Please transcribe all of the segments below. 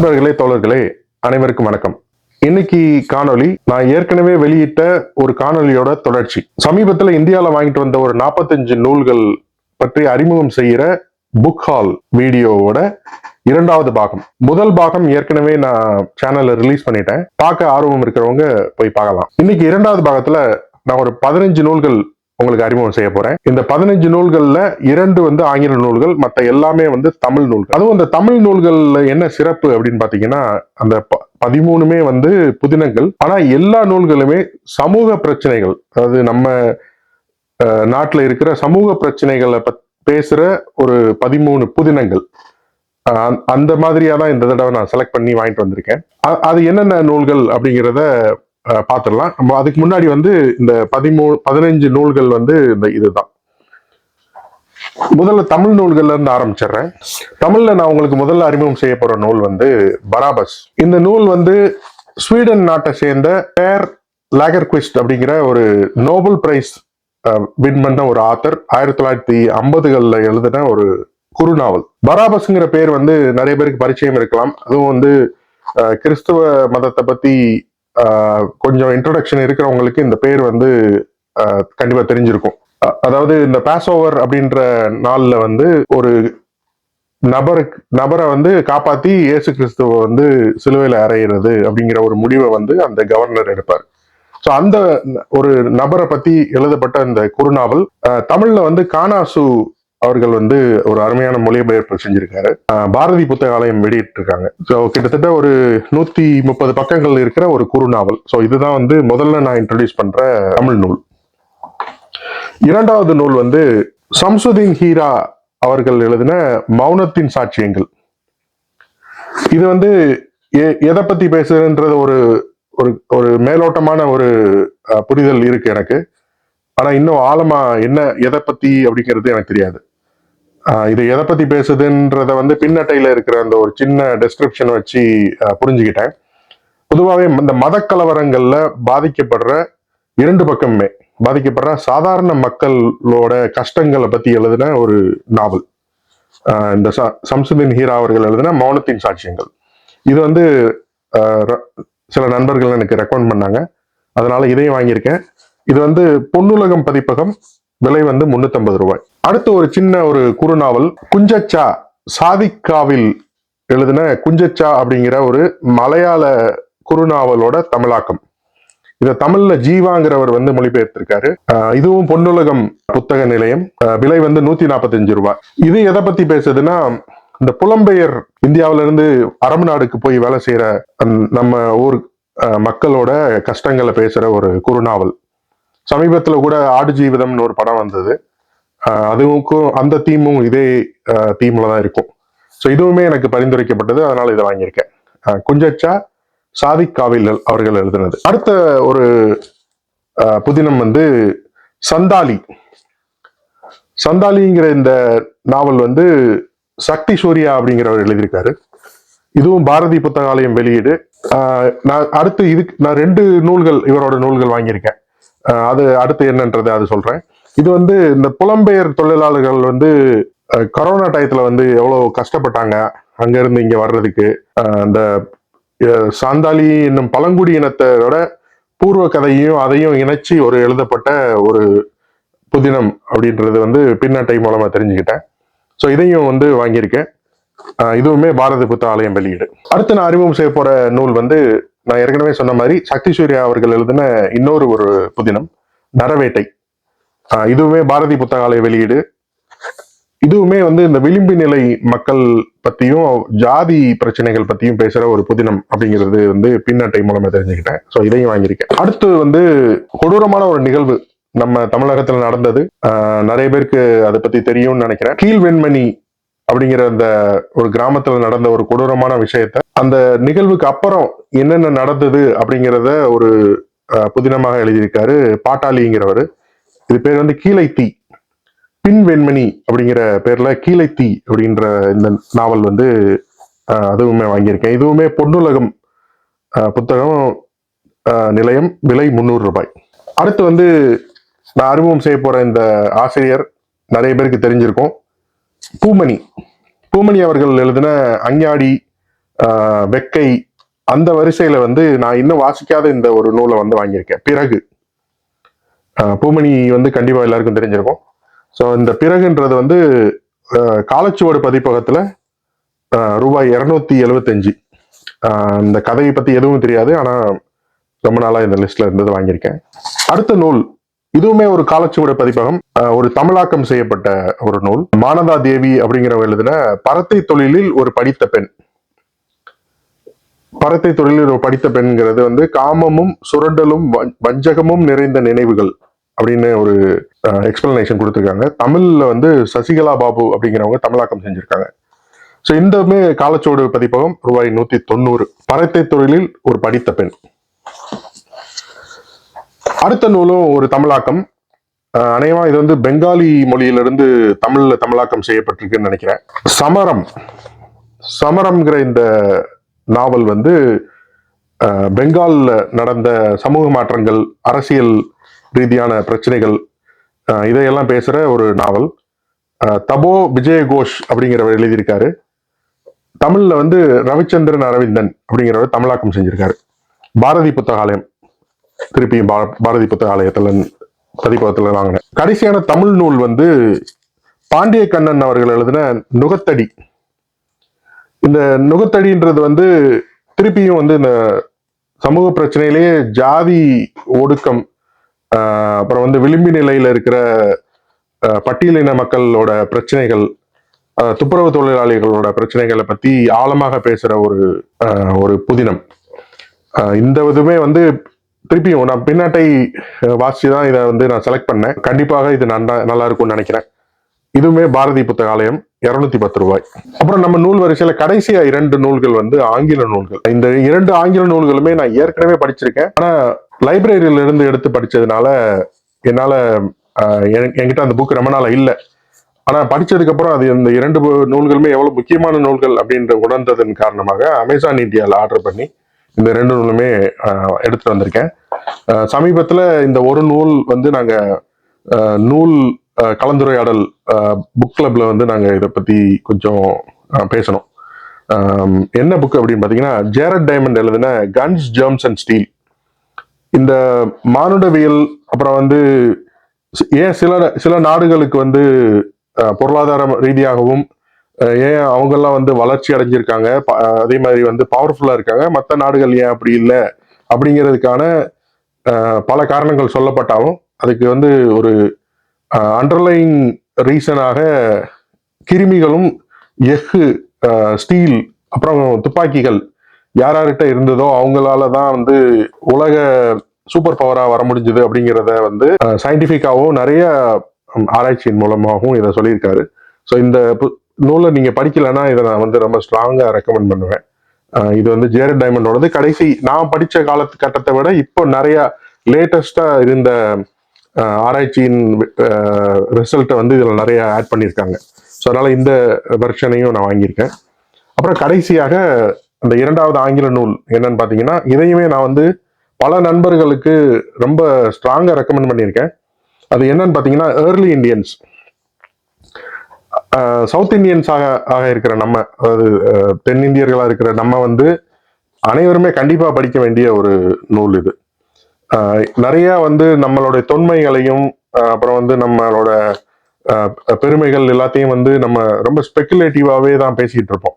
நண்பர்களே தோழர்களே அனைவருக்கும் வணக்கம். இன்னைக்கு காணொலி நான் ஏற்கனவே வெளியிட்ட ஒரு காணொலியோட தொடர்ச்சி. சமீபத்தில் இந்தியாவில் வாங்கிட்டு வந்த ஒரு 45 நூல்கள் பற்றி அறிமுகம் செய்கிற புக் ஹால் வீடியோவோட இரண்டாவது பாகம். முதல் பாகம் ஏற்கனவே நான் சேனல்ல ரிலீஸ் பண்ணிட்டேன். பார்க்க ஆர்வம் இருக்கிறவங்க போய் பார்க்கலாம். இன்னைக்கு இரண்டாவது பாகத்துல நான் ஒரு பதினஞ்சு நூல்கள் உங்களுக்கு அறிமுகம் செய்ய போறேன். இந்த பதினஞ்சு நூல்கள்ல இரண்டு வந்து ஆங்கில நூல்கள் மற்ற எல்லாமே வந்து தமிழ் நூல்கள். அதுவும் அந்த தமிழ் நூல்கள்ல என்ன சிறப்பு அப்படின்னு பாத்தீங்கன்னா அந்த ப- பதிமூணுமே வந்து புதினங்கள். ஆனா எல்லா நூல்களுமே சமூக பிரச்சனைகள். அதாவது நம்ம நாட்டில் இருக்கிற சமூக பிரச்சனைகளை பத் பேசுற ஒரு பதிமூணு புதினங்கள். அந்த- மாதிரியா தான் இந்த தடவை நான் செலக்ட் பண்ணி வாங்கிட்டு வந்திருக்கேன். அது என்னென்ன நூல்கள் அப்படிங்கிறத பார்த்துடலாம் நம்ம அதுக்கு முன்னாடி வந்து இந்த பதிமூணு பதினஞ்சு நூல்கள் வந்து இந்த இதுதான். முதல்ல தமிழ் நூல்கள்ல இருந்து ஆரம்பிச்சிடுறேன். தமிழ்ல நான் உங்களுக்கு முதல்ல அறிமுகம் செய்ய போற நூல் வந்து பராபஸ். இந்த நூல் வந்து ஸ்வீடன் நாட்டை சேர்ந்த பேர் லேகர்குவிஸ்ட் அப்படிங்கிற ஒரு நோபல் பிரைஸ் வின் பண்ண ஒரு ஆத்தர் ஆயிரத்தி தொள்ளாயிரத்தி ஐம்பதுகளில் எழுதின ஒரு குறுநாவல். பராபஸ்ங்கிற பேர் வந்து நிறைய பேருக்கு பரிச்சயம் இருக்கலாம். அதுவும் வந்து கிறிஸ்துவ மதத்தை பத்தி கொஞ்சம் இன்ட்ரடக்ஷன் இருக்கிறவங்களுக்கு இந்த பேர் வந்து கண்டிப்பாக கண்டிப்பா தெரிஞ்சிருக்கும். அதாவது இந்த பாஸ் ஓவர் அப்படின்ற நாள்ல வந்து ஒரு நபருக்கு நபரை வந்து காப்பாத்தி இயேசு கிறிஸ்துவ வந்து சிலுவையில அறையிறது அப்படிங்கிற ஒரு முடிவை வந்து அந்த கவர்னர் எடுப்பார். ஸோ அந்த ஒரு நபரை பத்தி எழுதப்பட்ட இந்த குறுநாவல் அஹ், தமிழ்ல வந்து கானாசு அவர்கள் வந்து ஒரு அருமையான மொழிபெயர்ப்பு செஞ்சிருக்காரு. பாரதி புத்தகாலயம் வெளியிட்டிருக்காங்க. ஸோ கிட்டத்தட்ட ஒரு நூத்தி முப்பது பக்கங்கள் இருக்கிற ஒரு குறுநாவல் ஸோ இதுதான் வந்து முதல்ல நான் இன்ட்ரடியூஸ் பண்ற தமிழ் நூல். இரண்டாவது நூல் வந்து சம்சுதீன் ஹீரா அவர்கள் எழுதின மௌனத்தின் சாட்சியங்கள். இது வந்து எ- எதை பத்தி பேசுதுன்றது ஒரு ஒரு ஒரு மேலோட்டமான ஒரு புரிதல் இருக்கு எனக்கு. ஆனா இன்னும் ஆழமா என்ன எதை பத்தி அப்படிங்கிறது எனக்கு தெரியாது. இது எதை பத்தி பேசுதுன்றத வந்து பின்னட்டையில இருக்கிற அந்த ஒரு சின்ன டெஸ்கிரிப்ஷன் வச்சு புரிஞ்சுக்கிட்டேன். பொதுவாகவே இந்த மதக்கலவரங்கள்ல பாதிக்கப்படுற இரண்டு பக்கமுமே. பாதிக்கப்படுற சாதாரண மக்களோட கஷ்டங்களை பத்தி எழுதின ஒரு நாவல். இந்த ச- சம்சுதீன் ஹீரா அவர்கள் எழுதின மௌனத்தின் சாட்சியங்கள். இது வந்து சில நண்பர்கள் எனக்கு ரெக்கமெண்ட் பண்ணாங்க. அதனால இதையும் வாங்கியிருக்கேன். இது வந்து பொன்னுலகம் பதிப்பகம் விலை வந்து 350 ரூபாய். அடுத்து ஒரு சின்ன ஒரு குறுநாவல் குஞ்சச்சா சாதிக்காவில் எழுதின குஞ்சச்சா அப்படிங்கிற ஒரு மலையாள குறுநாவலோட தமிழாக்கம். இதை தமிழ்ல ஜீவாங்கிறவர் வந்து மொழிபெயர்த்திருக்காரு. இதுவும் பொன்னுலகம் புத்தக நிலையம். விலை வந்து நூத்தி நாற்பத்தஞ்சு ரூபாய். இது எதை பத்தி பேசுதுன்னா இந்த புலம்பெயர் இந்தியாவில இருந்து அரபு நாடுக்கு போய் வேலை செய்யற நம்ம ஊர் மக்களோட கஷ்டங்களை பேசுற ஒரு குறுநாவல். சமீபத்துல கூட ஆடு ஜீவிதம்னு ஒரு படம் வந்தது. அதுவுக்கும் அந்த தீமும் இதே தீம்ல தான் இருக்கும். ஸோ இதுவுமே எனக்கு பரிந்துரைக்கப்பட்டது. அதனால இதை வாங்கியிருக்கேன். குஞ்சச்சா சாதிக் காவில் அவர்கள் எழுதினது. அடுத்த ஒரு புதினம் வந்து சந்தாலி. சந்தாலிங்கிற இந்த நாவல் வந்து சக்தி சூர்யா அப்படிங்கிறவர் எழுதியிருக்காரு. இதுவும் பாரதி புத்தகாலயம் வெளியீடு. நான் அடுத்து இதுக்கு நான் ரெண்டு நூல்கள் இவரோட நூல்கள் வாங்கியிருக்கேன். அது அடுத்து என்னன்றதை அது சொல்றேன். இது வந்து இந்த புலம்பெயர் தொழிலாளர்கள் வந்து கரோனா டயத்தில் வந்து எவ்வளோ கஷ்டப்பட்டாங்க. அங்கேருந்து இங்கே வர்றதுக்கு அந்த சாந்தாலி என்னும் பழங்குடி இனத்தோட பூர்வ கதையும் அதையும் இணைச்சி ஒரு எழுதப்பட்ட ஒரு புதினம் அப்படின்றது வந்து பின்னட்டை மூலமாக தெரிஞ்சுக்கிட்டேன். ஸோ இதையும் வந்து வாங்கியிருக்கேன். இதுவுமே இதுவுமே புத்த புத்தாலயம் வெளியீடு. அடுத்து நான் அறிமுகம் செய்ய போகிற நூல் வந்து நான் ஏற்கனவே சொன்ன மாதிரி சக்தி சூர்யா அவர்கள் எழுதின இன்னொரு ஒரு புதினம் நரவேட்டை. இதுவுமே பாரதி புத்தகாலய வெளியீடு. இதுவுமே வந்து இந்த விளிம்பு நிலை மக்கள் பத்தியும் ஜாதி பிரச்சனைகள் பத்தியும் பேசுற ஒரு புதினம் அப்படிங்கிறது வந்து பின்னட்டை மூலமா தெரிஞ்சுக்கிட்டேன். ஸோ இதையும் வாங்கியிருக்கேன். அடுத்து வந்து கொடூரமான ஒரு நிகழ்வு நம்ம தமிழகத்துல நடந்தது. நிறைய பேருக்கு அதை பத்தி தெரியும்னு நினைக்கிறேன். கீழ்வெண்மணி அப்படிங்கிற அந்த ஒரு கிராமத்துல நடந்த ஒரு கொடூரமான விஷயத்த அந்த நிகழ்வுக்கு அப்புறம் என்னென்ன நடந்தது அப்படிங்கிறத ஒரு புதினமாக எழுதியிருக்காரு பாட்டாளிங்கிறவர். இது பேர் வந்து கீழைத்தீ பின் வெண்மணி அப்படிங்கிற பேர்ல கீழைத்தீ அப்படின்ற இந்த நாவல் வந்து அதுவுமே வாங்கியிருக்கேன். இதுவுமே பொன்னுலகம் புத்தகம் நிலையம் விலை முந்நூறு ரூபாய். அடுத்து வந்து நான் அறிமுகம் செய்ய போற இந்த ஆசிரியர் நிறைய பேருக்கு தெரிஞ்சிருக்கும். பூமணி. பூமணி அவர்கள் எழுதின அஞ்ஞாடி வெக்கை அந்த வரிசையில வந்து நான் இன்னும் வாசிக்காத இந்த ஒரு நூலை வந்து வாங்கியிருக்கேன். பிறகு. பூமணி வந்து கண்டிப்பாக எல்லாருக்கும் தெரிஞ்சிருக்கும். ஸோ இந்த பிறகுன்றது வந்து காலச்சுவடு பதிப்பகத்தில் ரூபாய் இருநூத்தி எழுவத்தஞ்சு. இந்த கதையை பற்றி எதுவும் தெரியாது ஆனால் ரொம்ப நாளாக இந்த லிஸ்ட்ல இருந்தது வாங்கியிருக்கேன். அடுத்த நூல் இதுவுமே ஒரு காலச்சுவடு பதிப்பகம். ஒரு தமிழாக்கம் செய்யப்பட்ட ஒரு நூல். மானதா தேவி அப்படிங்கிறவங்க எழுதின பரத்தை தொழிலில் ஒரு படித்த பெண். பரத்தை தொழிலில் ஒரு படித்த பெண்கிறது வந்து காமமும் சுரண்டலும் வஞ்சகமும் நிறைந்த நினைவுகள் அப்படின்னு ஒரு எக்ஸ்பிளனேஷன் கொடுத்துருக்காங்க. தமிழ்ல வந்து சசிகலா பாபு அப்படிங்கிறவங்க தமிழாக்கம் செஞ்சிருக்காங்க. ஸோ இந்தமே காலச்சோடு பதிப்பகம் ரூபாய் நூத்தி தொண்ணூறு. பரத்தை தொழிலில் ஒரு படித்த பெண். அடுத்த நூலும் ஒரு தமிழாக்கம். அஹ் அநேகமா இது வந்து பெங்காலி மொழியிலிருந்து தமிழ்ல தமிழாக்கம் செய்யப்பட்டிருக்குன்னு நினைக்கிறேன். சமரம். சமரம்ங்கிற இந்த நாவல் வந்து பெங்காலில் நடந்த சமூக மாற்றங்கள் அரசியல் ரீதியான பிரச்சனைகள் இதையெல்லாம் பேசுகிற ஒரு நாவல். தபோ விஜயகோஷ் அப்படிங்கிறவர் எழுதியிருக்காரு. தமிழில் வந்து ரவிச்சந்திரன் அரவிந்தன் அப்படிங்கிறவர் தமிழாக்கம் செஞ்சிருக்காரு. பாரதி புத்தகாலயம் திருப்பியும் பாரதி புத்தகாலயத்தில் பதிப்பகத்தில் வாங்கினேன். கடைசியான தமிழ் நூல் வந்து பாண்டிய கண்ணன் அவர்கள் எழுதின நுகத்தடி. இந்த நுகத்தடின்றது வந்து திருப்பியும் வந்து இந்த சமூக பிரச்சனையிலேயே ஜாதி ஒடுக்கம் அப்புறம் வந்து விளிம்பு நிலையில இருக்கிற பட்டியலின மக்களோட பிரச்சனைகள் துப்புரவு தொழிலாளிகளோட பிரச்சனைகளை பத்தி ஆழமாக பேசுற ஒரு ஒரு புதினம். இந்த இதுமே வந்து திருப்பியும் நான் பின்னாட்டை வாசிச்சு தான் இதை வந்து நான் செலக்ட் பண்ணேன். கண்டிப்பாக இது நல்லா நல்லா இருக்கும்னு நினைக்கிறேன். இதுவுமே பாரதி புத்தகாலயம் இருநூத்தி பத்து ரூபாய். அப்புறம் நம்ம நூல் வரிசையில கடைசியா இரண்டு நூல்கள் வந்து ஆங்கில நூல்கள். இந்த இரண்டு ஆங்கில நூல்களுமே நான் ஏற்கனவே படிச்சிருக்கேன். ஆனா லைப்ரரியில இருந்து எடுத்து படிச்சதுனால என்னால என்கிட்ட அந்த புக் ரொம்ப நாள் இல்லை. ஆனா படிச்சதுக்கு அப்புறம் அது இந்த இரண்டு நூல்களுமே எவ்வளவு முக்கியமான நூல்கள் அப்படின்ற உணர்ந்ததன் காரணமாக அமேசான் இந்தியாவில் ஆர்டர் பண்ணி இந்த ரெண்டு நூலுமே எடுத்துட்டு வந்திருக்கேன். சமீபத்துல இந்த ஒரு நூல் வந்து நாங்க நூல் கலந்துரையாடல் புக் கிளப்ல வந்து நாங்கள் இதை பற்றி கொஞ்சம் பேசணும். என்ன புக் அப்படின்னு பார்த்தீங்கன்னா ஜேரட் டைமண்ட் எழுதுன கன்ஸ் ஜெர்ம்ஸ் அண்ட் ஸ்டீல் இந்த மானுடவியல் அப்புறம் வந்து ஏன் சில சில நாடுகளுக்கு வந்து பொருளாதார ரீதியாகவும் ஏன் அவங்கெல்லாம் வந்து வளர்ச்சி அடைஞ்சிருக்காங்க ப- அதே மாதிரி வந்து பவர்ஃபுல்லாக இருக்காங்க மற்ற நாடுகள் ஏன் அப்படி இல்லை அப்படிங்கிறதுக்கான பல காரணங்கள் சொல்லப்பட்டாலும் அதுக்கு வந்து ஒரு அண்டர்லைன் ரீசனாக கிருமிகளும் எஃகு ஸ்டீல் அப்புறம் துப்பாக்கிகள் யார் யார்கிட்ட இருந்ததோ அவங்களால தான் வந்து உலக சூப்பர் பவராக வர முடிஞ்சது அப்படிங்கிறத வந்து சயின்டிஃபிக்காகவும் நிறைய ஆராய்ச்சியின் மூலமாகவும் இதை சொல்லியிருக்காரு. ஸோ இந்த பு- நூலை நீங்கள் படிக்கலைன்னா இதை நான் வந்து ரொம்ப ஸ்ட்ராங்காக ரெக்கமெண்ட் பண்ணுவேன். இது வந்து ஜேரட் டைமண்டோடது கடைசி நான் படித்த காலத்து கட்டத்தை விட இப்போ நிறையா லேட்டஸ்டாக இருந்த ஆராய்ச்சியின் ரிசல்ட்டை வந்து இதில் நிறைய ஆட் பண்ணியிருக்காங்க. ஸோ அதனால் இந்த வெர்ஷனையும் நான் வாங்கியிருக்கேன். அப்புறம் கடைசியாக அந்த இரண்டாவது ஆங்கில நூல் என்னன்னு பார்த்தீங்கன்னா இதையுமே நான் வந்து பல நண்பர்களுக்கு ரொம்ப ஸ்ட்ராங்காக ரெக்கமெண்ட் பண்ணியிருக்கேன். அது என்னன்னு பார்த்தீங்கன்னா ஏர்லி இந்தியன்ஸ் சவுத் இந்தியன்ஸ் ஆக ஆக இருக்கிற நம்ம அதாவது தென்னிந்தியர்களாக இருக்கிற நம்ம வந்து அனைவருமே கண்டிப்பாக படிக்க வேண்டிய ஒரு நூல் இது. நிறைய வந்து நம்மளுடைய தொன்மைகளையும் அப்புறம் வந்து நம்மளோட பெருமைகள் எல்லாத்தையும் வந்து நம்ம ரொம்ப ஸ்பெக்குலேட்டிவாகவே தான் பேசிக்கிட்டு இருப்போம்.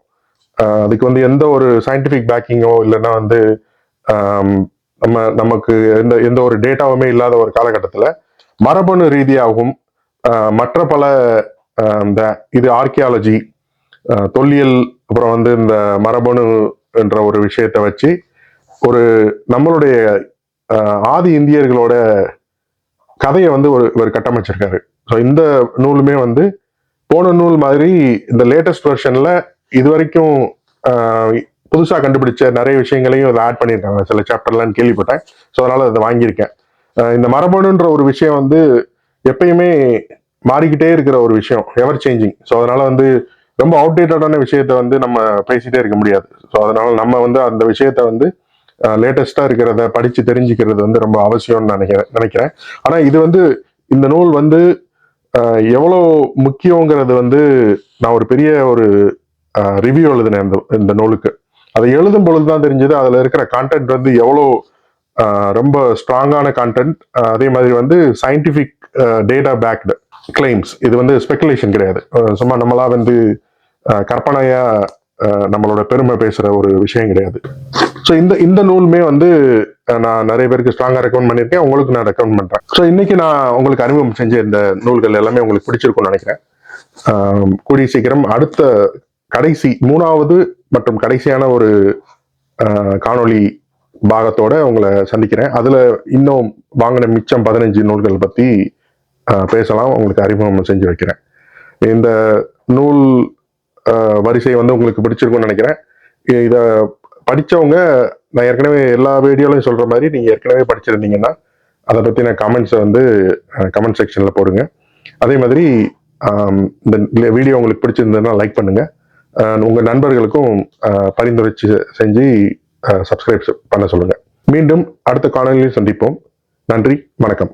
அதுக்கு வந்து எந்த ஒரு சயின்டிஃபிக் பேக்கிங்கோ இல்லைன்னா வந்து நம்ம நமக்கு எந்த எந்த ஒரு டேட்டாவுமே இல்லாத ஒரு காலகட்டத்தில் மரபணு ரீதியாகவும் மற்ற பல இந்த இது ஆர்கியாலஜி தொல்லியல் அப்புறம் வந்து இந்த மரபணு என்ற ஒரு விஷயத்தை வச்சு ஒரு நம்மளுடைய ஆதி இந்தியர்களோட கதையை வந்து ஒரு ஒரு கட்டமைச்சிருக்காரு. ஸோ இந்த நூலுமே வந்து போன நூல் மாதிரி இந்த லேட்டஸ்ட் வெர்ஷன்ல இது வரைக்கும் புதுசாக கண்டுபிடிச்ச நிறைய விஷயங்களையும் இதில் ஆட் பண்ணியிருக்காங்க. சில சாப்டர்லாம் கேள்விப்பட்டேன். ஸோ அதனால் அதை வாங்கியிருக்கேன். இந்த மரபணுன்ற ஒரு விஷயம் வந்து எப்பயுமே மாறிக்கிட்டே இருக்கிற ஒரு விஷயம். எவர் சேஞ்சிங் ஸோ அதனால் வந்து ரொம்ப அவுடேட்டடான விஷயத்த வந்து நம்ம பேசிகிட்டே இருக்க முடியாது. ஸோ அதனால் நம்ம வந்து அந்த விஷயத்த வந்து லேட்டஸ்ட்டாக இருக்கிறத படித்து தெரிஞ்சுக்கிறது வந்து ரொம்ப அவசியம்னு நினைக்கிறேன் நினைக்கிறேன். ஆனால் இது வந்து இந்த நூல் வந்து எவ்வளோ முக்கியங்கிறது வந்து நான் ஒரு பெரிய ஒரு ரிவ்யூ எழுதினேன் இந்த இந்த நூலுக்கு. அதை எழுதும் பொழுது தான் தெரிஞ்சது அதில் இருக்கிற கான்டென்ட் வந்து எவ்வளோ ரொம்ப ஸ்ட்ராங்கான கான்டென்ட் அதே மாதிரி வந்து சயின்டிஃபிக் டேட்டா பேக்டு கிளைம்ஸ் இது வந்து ஸ்பெக்குலேஷன் கிடையாது. சும்மா நம்மளா வந்து கற்பனையாக நம்மளோட பெருமை பேசுகிற ஒரு விஷயம் கிடையாது. ஸோ இந்த இந்த நூலுமே வந்து நான் நிறைய பேருக்கு ஸ்ட்ராங்காக ரெக்கமெண்ட் பண்ணியிருக்கேன். உங்களுக்கு நான் ரெக்கமெண்ட் பண்ணுறேன் ஸோ இன்னைக்கு நான் உங்களுக்கு அறிமுகம் செஞ்ச இந்த நூல்கள் எல்லாமே உங்களுக்கு பிடிச்சிருக்கும்னு நினைக்கிறேன். கூடிய சீக்கிரம் அடுத்த கடைசி மூணாவது மற்றும் கடைசியான ஒரு காணொளி பாகத்தோட உங்களை சந்திக்கிறேன். அதில் இன்னும் வாங்கின மிச்சம் பதினஞ்சு நூல்கள் பற்றி பேசலாம். உங்களுக்கு அறிமுகம் செஞ்சு வைக்கிறேன். இந்த நூல் வரிசை வந்து உங்களுக்கு பிடிச்சிருக்கும்னு நினைக்கிறேன். இதை படித்தவங்க நான் ஏற்கனவே எல்லா வீடியோலையும் சொல்கிற மாதிரி நீங்கள் ஏற்கனவே படிச்சிருந்தீங்கன்னா அதை பற்றின கமெண்ட்ஸை வந்து கமெண்ட் செக்ஷனில் போடுங்க. அதே மாதிரி இந்த வீடியோ உங்களுக்கு பிடிச்சிருந்ததுன்னா லைக் பண்ணுங்கள் உங்கள் நண்பர்களுக்கும் பரிந்துரைச்சி செஞ்சு சப்ஸ்கிரைப் பண்ண சொல்லுங்கள் மீண்டும் அடுத்த காணொலியில் சந்திப்போம். நன்றி வணக்கம்.